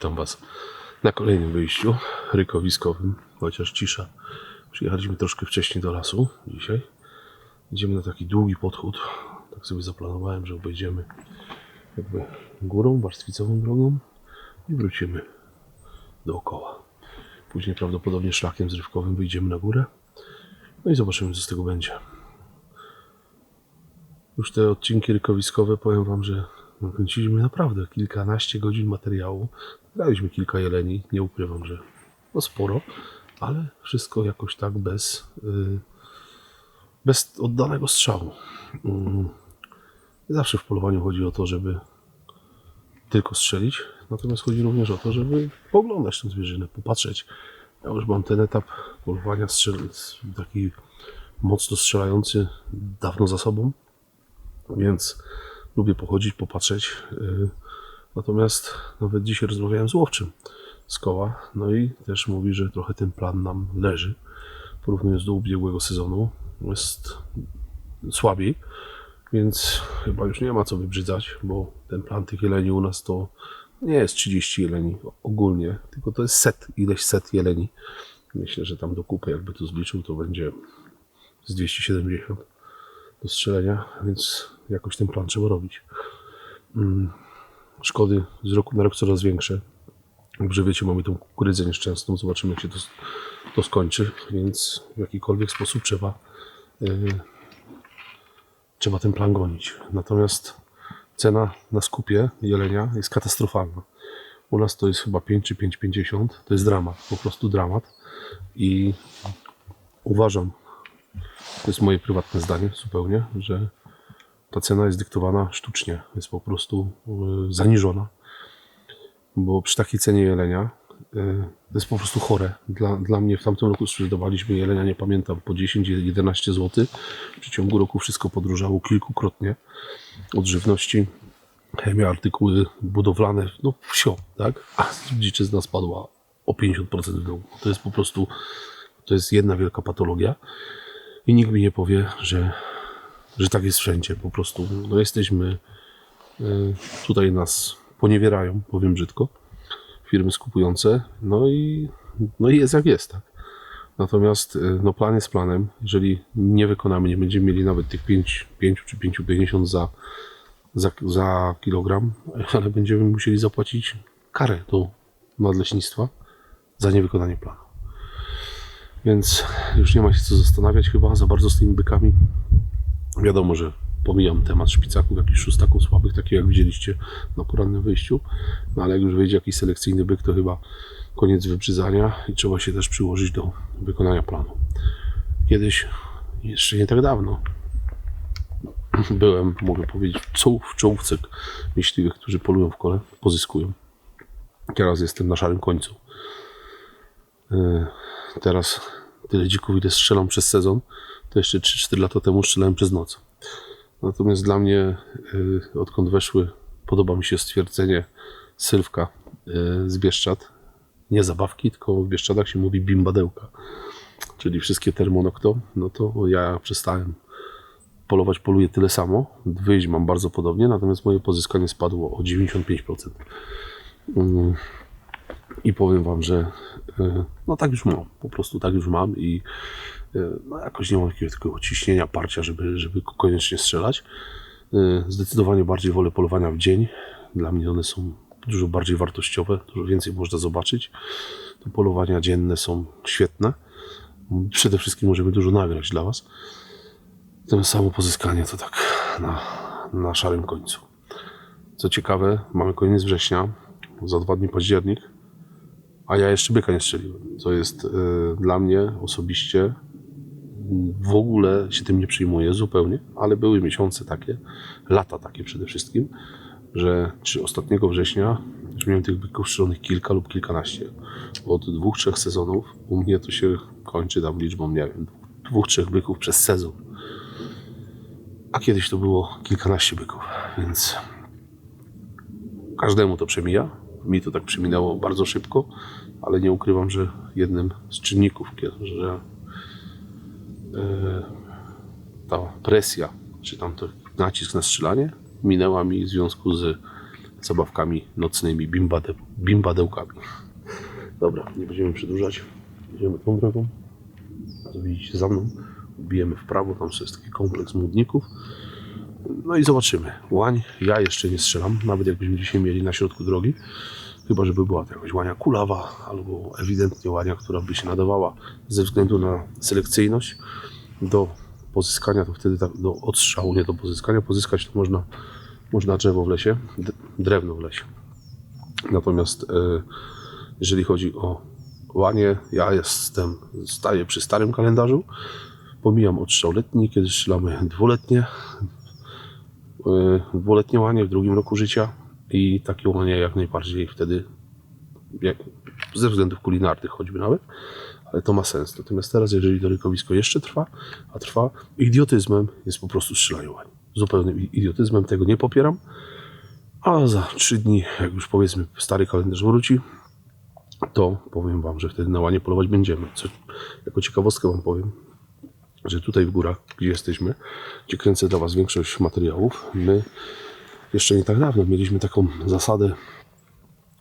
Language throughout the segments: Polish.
Witam Was na kolejnym wyjściu rykowiskowym, chociaż cisza. Przyjechaliśmy troszkę wcześniej do lasu dzisiaj. Idziemy na taki długi podchód. Tak sobie zaplanowałem, że obejdziemy jakby górą, warstwicową drogą i wrócimy dookoła. Później prawdopodobnie szlakiem zrywkowym wyjdziemy na górę. No i zobaczymy, co z tego będzie. Już te odcinki rykowiskowe, powiem Wam, że nakręciliśmy naprawdę kilkanaście godzin materiału. Graliśmy kilka jeleni, nie ukrywam, że no sporo, ale wszystko jakoś tak bez, yy, bez oddanego strzału. Mm. Zawsze w polowaniu chodzi o to, żeby tylko strzelić, natomiast chodzi również o to, żeby pooglądać tę zwierzynę, popatrzeć. Ja już mam ten etap polowania strzel- taki mocno strzelający dawno za sobą, więc lubię pochodzić, popatrzeć. Yy, Natomiast nawet dzisiaj rozmawiałem z łowczym z koła, no i też mówi, że trochę ten plan nam leży. Porównując do ubiegłego sezonu, jest słabiej, więc chyba już nie ma co wybrzydzać, bo ten plan tych jeleni u nas to nie jest 30 jeleni ogólnie, tylko to jest set, ileś set jeleni. Myślę, że tam do kupy, jakby to zliczył, to będzie z 270 do strzelenia, więc jakoś ten plan trzeba robić. Mm, Szkody z roku na rok coraz większe. Dobrze wiecie, mamy tą kukurydzę nieszczęsną, zobaczymy jak się to, to skończy, więc w jakikolwiek sposób trzeba yy, trzeba ten plan gonić. Natomiast cena na skupie jelenia jest katastrofalna. U nas to jest chyba 5 czy 5,50. To jest dramat, po prostu dramat. I uważam, to jest moje prywatne zdanie zupełnie, że ta cena jest dyktowana sztucznie, jest po prostu y, zaniżona. Bo przy takiej cenie jelenia y, to jest po prostu chore. Dla, dla mnie w tamtym roku sprzedawaliśmy jelenia, nie pamiętam, po 10-11 zł. W przeciągu roku wszystko podróżało kilkukrotnie. Od żywności, chemia, artykuły budowlane, no wsio, tak? A dziczyzna spadła o 50% w dół. To jest po prostu, to jest jedna wielka patologia. I nikt mi nie powie, że że tak jest wszędzie. Po prostu no jesteśmy, y, tutaj nas poniewierają, powiem brzydko, firmy skupujące, no i, no i jest jak jest, tak. Natomiast y, no plan jest planem. Jeżeli nie wykonamy, nie będziemy mieli nawet tych 5, 5 czy 5,50 za, za, za kilogram, ale będziemy musieli zapłacić karę do nadleśnictwa za niewykonanie planu. Więc już nie ma się co zastanawiać chyba za bardzo z tymi bykami. Wiadomo, że pomijam temat szpicaków, jakichś szóstaków słabych, takich jak widzieliście na porannym wyjściu, no ale jak już wyjdzie jakiś selekcyjny byk, to chyba koniec wybrzydzania i trzeba się też przyłożyć do wykonania planu. Kiedyś, jeszcze nie tak dawno, byłem, mogę powiedzieć, w czoł- w czołówce myśliwych, którzy polują w kole, pozyskują. Teraz jestem na szarym końcu. Yy, Teraz tyle dzików, ile strzelam przez sezon, to jeszcze 3-4 lata temu strzelałem przez noc. Natomiast dla mnie, y, odkąd weszły, podoba mi się stwierdzenie Sylwka y, z Bieszczad. Nie zabawki, tylko w Bieszczadach się mówi bimbadełka. Czyli wszystkie termonokto, no to ja przestałem polować, poluję tyle samo. Wyjść mam bardzo podobnie, natomiast moje pozyskanie spadło o 95%. Mm. I powiem Wam, że y, no tak już mam, po prostu tak już mam i no jakoś nie mam takiego, takiego ciśnienia, parcia, żeby, żeby koniecznie strzelać. Y, Zdecydowanie bardziej wolę polowania w dzień. Dla mnie one są dużo bardziej wartościowe, dużo więcej można zobaczyć. Te polowania dzienne są świetne. Przede wszystkim możemy dużo nagrać dla Was. Natomiast samo pozyskanie to tak na, na szarym końcu. Co ciekawe, mamy koniec września, za dwa dni październik, a ja jeszcze byka nie strzeliłem, co jest y, dla mnie osobiście w ogóle się tym nie przyjmuję zupełnie, ale były miesiące takie, lata takie przede wszystkim, że czy ostatniego września już miałem tych byków strzelonych kilka lub kilkanaście. Od dwóch, trzech sezonów u mnie to się kończy tam liczbą, nie wiem, dwóch, trzech byków przez sezon. A kiedyś to było kilkanaście byków, więc każdemu to przemija. Mi to tak przeminęło bardzo szybko, ale nie ukrywam, że jednym z czynników, że ta presja, czy tam to nacisk na strzelanie minęła mi w związku z zabawkami nocnymi, bimbade, bimbadełkami. Dobra, nie będziemy przedłużać. Idziemy tą drogą. To widzicie za mną. Bijemy w prawo, tam jest taki kompleks młodników. No i zobaczymy. Łań, ja jeszcze nie strzelam, nawet jakbyśmy dzisiaj mieli na środku drogi. Chyba, żeby była to jakaś łania kulawa, albo ewidentnie łania, która by się nadawała ze względu na selekcyjność do pozyskania, to wtedy tak, do odstrzału, nie do pozyskania. Pozyskać to można, można drzewo w lesie, drewno w lesie. Natomiast e, jeżeli chodzi o łanie, ja jestem, staję przy starym kalendarzu, pomijam odstrzał letni, kiedy strzelamy dwuletnie, e, dwuletnie łanie w drugim roku życia i takie łanie jak najbardziej wtedy jak, ze względów kulinarnych choćby nawet, ale to ma sens. Natomiast teraz, jeżeli to rykowisko jeszcze trwa, a trwa, idiotyzmem jest po prostu strzelanie. Zupełnym idiotyzmem tego nie popieram, a za trzy dni, jak już powiedzmy stary kalendarz wróci, to powiem Wam, że wtedy na łanie polować będziemy. Co, jako ciekawostkę Wam powiem, że tutaj w górach, gdzie jesteśmy, gdzie kręcę dla Was większość materiałów, my jeszcze nie tak dawno mieliśmy taką zasadę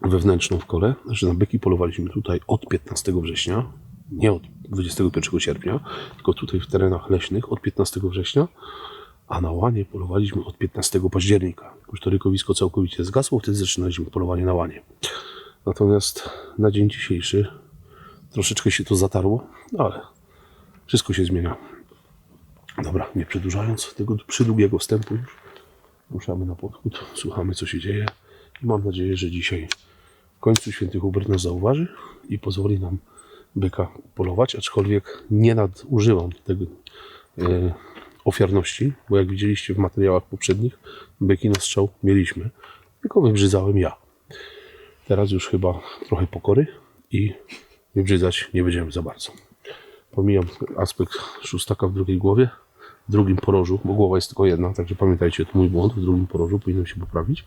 wewnętrzną w kole, że na byki polowaliśmy tutaj od 15 września, nie od 21 sierpnia, tylko tutaj w terenach leśnych od 15 września, a na łanie polowaliśmy od 15 października. Już to rykowisko całkowicie zgasło, wtedy zaczynaliśmy polowanie na łanie. Natomiast na dzień dzisiejszy troszeczkę się to zatarło, ale wszystko się zmienia. Dobra, nie przedłużając tego przydługiego wstępu już, ruszamy na podchód, słuchamy co się dzieje i mam nadzieję, że dzisiaj w końcu święty Hubert nas zauważy i pozwoli nam byka polować, aczkolwiek nie nadużywam tego e, ofiarności, bo jak widzieliście w materiałach poprzednich, byki na strzał mieliśmy, tylko wybrzydzałem ja. Teraz już chyba trochę pokory i wybrzydzać nie będziemy za bardzo. Pomijam aspekt szóstaka w drugiej głowie, drugim porożu, bo głowa jest tylko jedna, także pamiętajcie, to mój błąd, w drugim porożu powinienem się poprawić.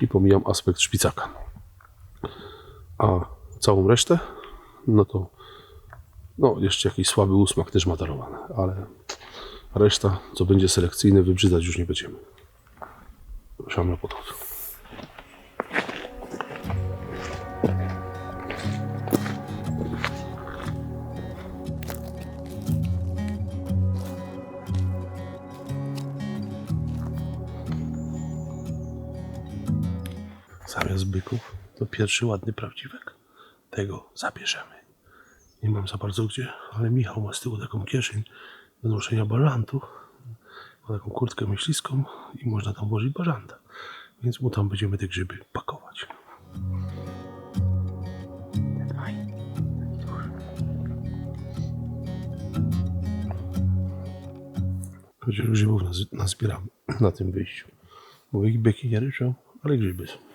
I pomijam aspekt szpicaka. A całą resztę, no to no jeszcze jakiś słaby ósmak też ma darowane, ale reszta, co będzie selekcyjne, wybrzydzać już nie będziemy. Ruszamy na to pierwszy ładny prawdziwek. Tego zabierzemy. Nie mam za bardzo gdzie, ale Michał ma z tyłu taką kieszeń do noszenia bażantów. Ma taką kurtkę myśliską i można tam włożyć bażanta. Więc mu tam będziemy te grzyby pakować. Grzybów naz- nazbieramy na tym wyjściu. Bo ich byki nie ryczą, ale grzyby są.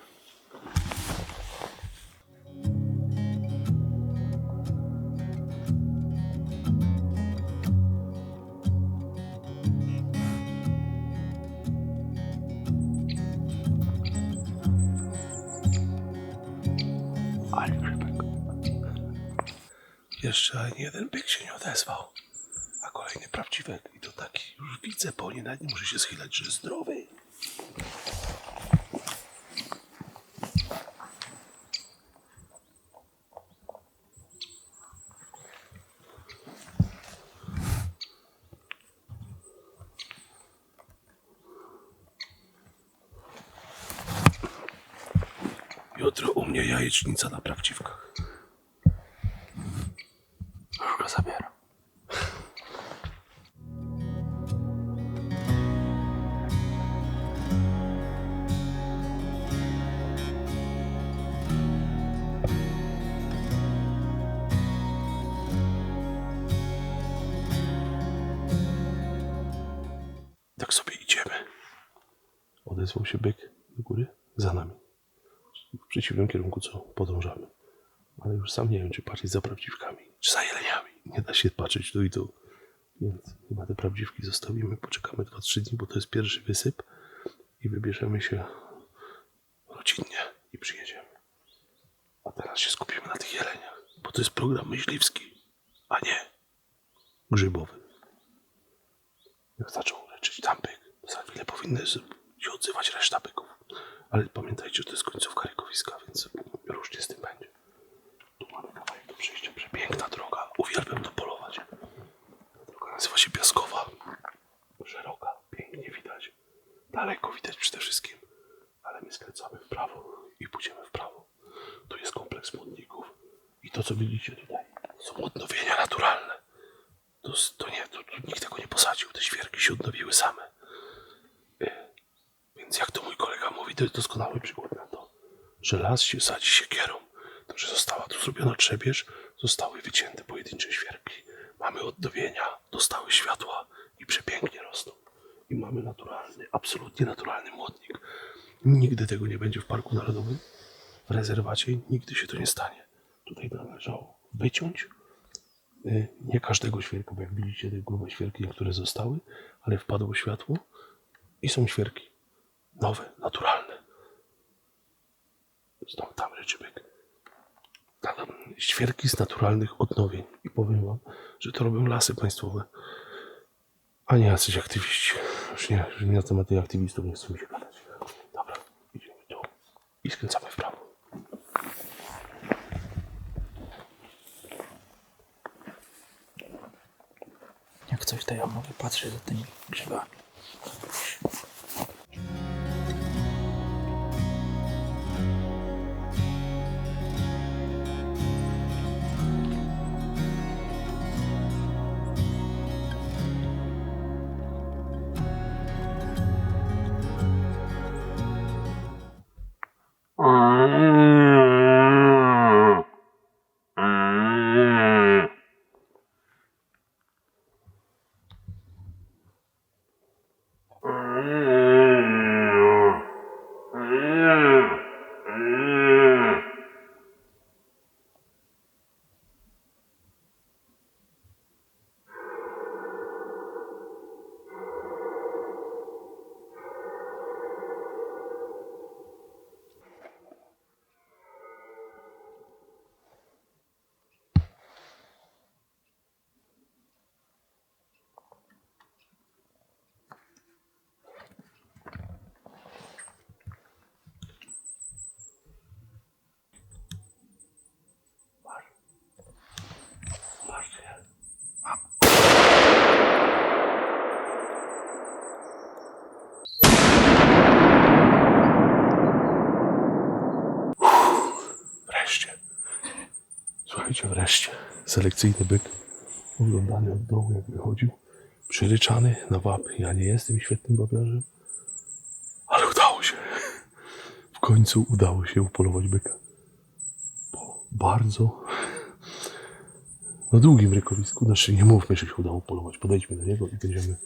Jeszcze ani jeden byk się nie odezwał. A kolejny prawdziwek. I to taki już widzę po nie, nawet nie muszę się schylać, że zdrowy. Jutro u mnie jajecznica na prawdziwkach. W przeciwnym kierunku, co podążamy. Ale już sam nie wiem, czy patrzeć za prawdziwkami, czy za jeleniami. Nie da się patrzeć tu i tu. Więc chyba te prawdziwki zostawimy, poczekamy 2-3 dni, bo to jest pierwszy wysyp i wybierzemy się rodzinnie i przyjedziemy. A teraz się skupimy na tych jeleniach, bo to jest program myśliwski, a nie grzybowy. Jak zaczął leczyć tam byk, za chwilę powinny się odzywać reszta byków. Ale pamiętajcie, że to jest końcówka rykowiska, więc różnie z tym będzie. Tu mamy kawałek do przejścia. Przepiękna droga. Uwielbiam to polować. Droga nazywa się Piaskowa. Szeroka, pięknie widać. Daleko widać przede wszystkim. Ale my skręcamy w prawo i pójdziemy w prawo. Tu jest kompleks modników. I to, co widzicie tutaj, są odnowienia naturalne. To, s- to nie, to, tu nikt tego nie posadził. Te świerki się odnowiły same. Y, Więc jak to mój kolega mówi, to jest doskonały przykład na to, że las się sadzi siekierą. To, że została tu zrobiona trzebież, zostały wycięte pojedyncze świerki. Mamy odnowienia, dostały światła i przepięknie rosną. I mamy naturalny, absolutnie naturalny młodnik. Nigdy tego nie będzie w Parku Narodowym, w rezerwacie, nigdy się to nie stanie. Tutaj należało wyciąć y, nie każdego świerka, bo jak widzicie, te grube świerki niektóre zostały, ale wpadło światło i są świerki nowe, naturalne. Znowu tam ryczy byk. Tam Świerki z naturalnych odnowień. I powiem wam, że to robią lasy państwowe, a nie jacyś aktywiści. Już nie, już nie na temat tych aktywistów nie chcę mi się gadać. Dobra, idziemy tu i skręcamy w prawo. Jak coś, to ja mogę patrzeć za tymi grzybami. Słuchajcie, wreszcie. Selekcyjny byk. Oglądany od dołu, jak wychodził. Przyryczany na wap. Ja nie jestem świetnym bawiarzem, ale udało się. W końcu udało się upolować byka. Po bardzo na długim rykowisku. Znaczy nie mówmy, że się udało polować. Podejdźmy do niego i będziemy,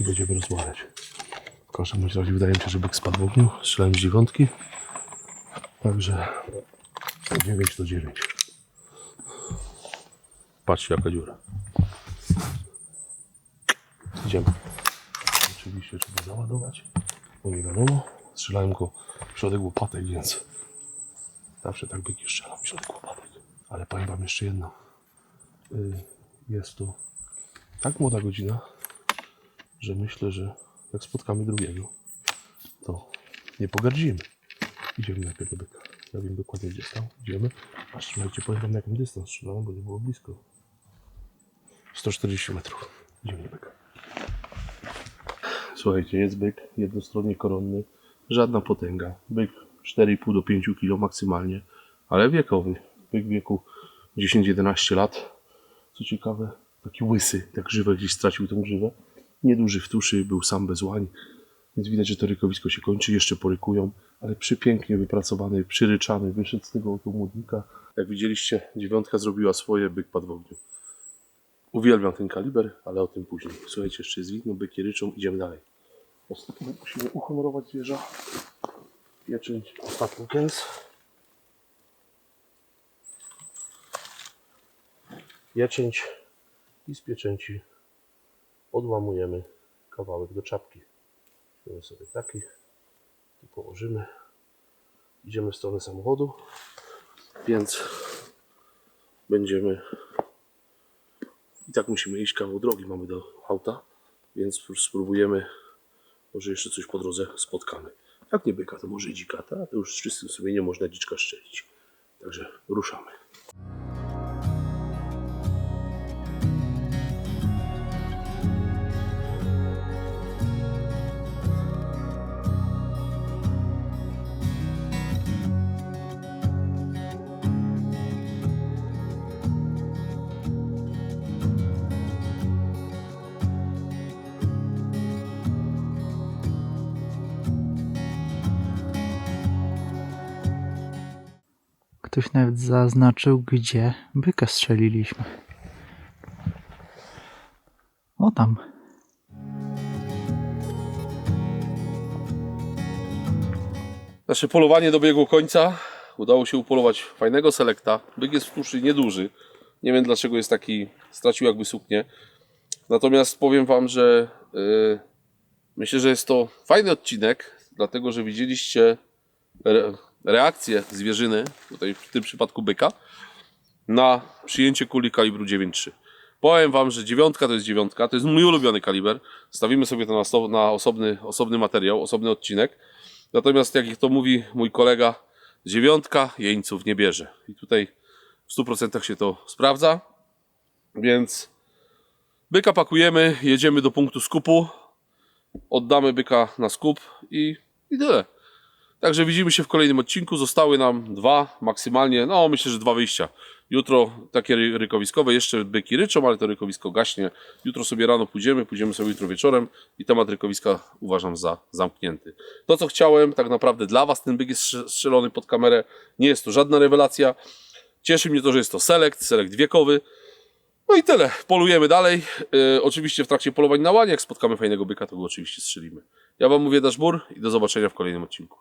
i będziemy rozmawiać. W każdym razie wydaje mi się, że byk spadł w ogniu. Strzelałem z dziewiątki. Także 9 do 9. Patrzcie jaka dziura. Idziemy. Oczywiście trzeba załadować, bo nie wiadomo. Strzelałem go w środek łopatek, więc zawsze tak byki strzelam w środek łopatek. Ale powiem wam jeszcze jedno. Y, Jest to tak młoda godzina, że myślę, że jak spotkamy drugiego, to nie pogardzimy. Idziemy najpierw do byka. Ja wiem dokładnie gdzie stał. Idziemy. A słuchajcie, powiem wam na jakim dystans strzelałem, bo nie było blisko. 140 metrów. Idziemy do byka. Słuchajcie, jest byk jednostronnie koronny. Żadna potęga. Byk 4,5 do 5 kg maksymalnie, ale wiekowy. Byk wieku 10-11 lat. Co ciekawe, taki łysy, tak grzywę gdzieś stracił tą grzywę. Nieduży w tuszy, był sam bez łań. Więc widać, że to rykowisko się kończy, jeszcze porykują, ale przypięknie wypracowany, przyryczany, wyszedł z tego oto młodnika. Jak widzieliście, dziewiątka zrobiła swoje, byk padł w ogniu. Uwielbiam ten kaliber, ale o tym później. Słuchajcie, jeszcze jest widno, byki ryczą, idziemy dalej. Ostatnio musimy uhonorować zwierza. Pieczęć, ostatni kęs. Pieczęć i z pieczęci odłamujemy kawałek do czapki. Weźmiemy sobie taki, tu położymy. Idziemy w stronę samochodu, więc będziemy i tak musimy iść kawał drogi mamy do auta, więc spróbujemy, może jeszcze coś po drodze spotkamy. Jak nie byka, to może dzika, ta? to już z czystym sumieniem można dziczka szczelić. Także ruszamy. Ktoś nawet zaznaczył, gdzie byka strzeliliśmy. O tam. Nasze polowanie dobiegło końca. Udało się upolować fajnego selekta. Byk jest w tuszy nieduży. Nie wiem dlaczego jest taki, stracił jakby suknię. Natomiast powiem Wam, że yy, myślę, że jest to fajny odcinek, dlatego że widzieliście reakcję zwierzyny, tutaj w tym przypadku byka, na przyjęcie kuli kalibru 9.3. Powiem Wam, że dziewiątka to jest dziewiątka, to jest mój ulubiony kaliber. Stawimy sobie to na, na osobny, osobny materiał, osobny odcinek. Natomiast jak to mówi mój kolega, dziewiątka jeńców nie bierze. I tutaj w 100% się to sprawdza. Więc byka pakujemy, jedziemy do punktu skupu, oddamy byka na skup i, i tyle. Także widzimy się w kolejnym odcinku. Zostały nam dwa, maksymalnie, no myślę, że dwa wyjścia. Jutro takie ry- rykowiskowe, jeszcze byki ryczą, ale to rykowisko gaśnie. Jutro sobie rano pójdziemy, pójdziemy sobie jutro wieczorem i temat rykowiska uważam za zamknięty. To co chciałem, tak naprawdę dla Was, ten byk jest strze- strzelony pod kamerę. Nie jest to żadna rewelacja. Cieszy mnie to, że jest to selekt, selekt wiekowy. No i tyle. Polujemy dalej. Yy, oczywiście w trakcie polowań na łanie, jak spotkamy fajnego byka, to go oczywiście strzelimy. Ja Wam mówię Daszbur i do zobaczenia w kolejnym odcinku.